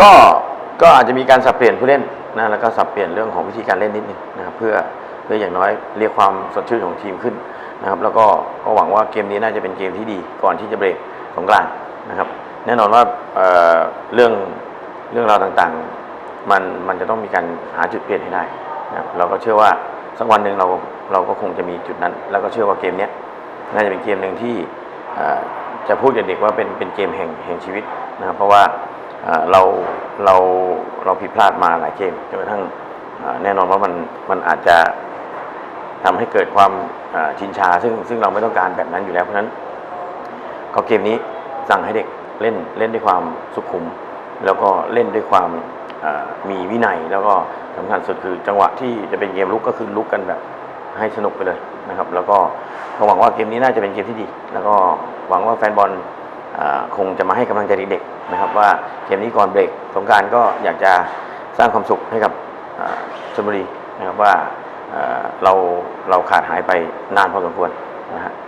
ก็ก็อาจจะมีการสับเปลี่ยนผู้เล่นนะแล้วก็สับเปลี่ยนเรื่องของวิธีการเล่นนิดนึงนะครับเพื่อเพื่ออย่างน้อยเรียกความสดชื่นของทีมขึ้นนะครับแล้วก็ก็หวังว่าเกมนี้น่าจะเป็นเกมที่ดีก่อนที่จะเบรกสงกรานต์นะครับแน่นอนว่าเอ่อเรื่องเรื่องราวต่างๆมันมันจะต้องมีการหาจุดเปลี่ยนให้ได้นะครับเราก็เชื่อว่าสักวันหนึ่งเราเราก็คงจะมีจุดนั้น แล้วก็เชื่อว่าเกมนี้น่าจะเป็นเกมหนึ่งที่เอ่อจะพูดกับเด็กว่าเป็นเป็นเกมแห่งแห่งชีวิตนะครับเพราะว่า เราเราเราผิดพลาดมาหลายเกมจนกระทั่งแน่นอนว่ามันมันอาจจะทำให้เกิดความชินชา ซึ่งซึ่งเราไม่ต้องการแบบนั้นอยู่แล้วเพราะฉะนั้นก็เกมนี้สั่งให้เด็กเล่นเล่นด้วยความสุขุม แล้วก็เล่นด้วยความมีวินัย แล้วก็สำคัญสุดคือจังหวะที่จะเป็นเกมลุกก็คือลุกกันแบบให้สนุกไปเลยนะครับ แล้วก็หวังว่าเกมนี้น่าจะเป็นเกมที่ดี แล้วก็หวังว่าแฟนบอล คงจะมาให้กำลังใจเด็กๆนะครับ ว่าเกมนี้ก่อนเบรกสงการก็อยากจะสร้างความสุขให้กับชลบุรีนะครับว่าเราเราขาดหายไปนานพอสมควรนะฮะขอบคุณครับ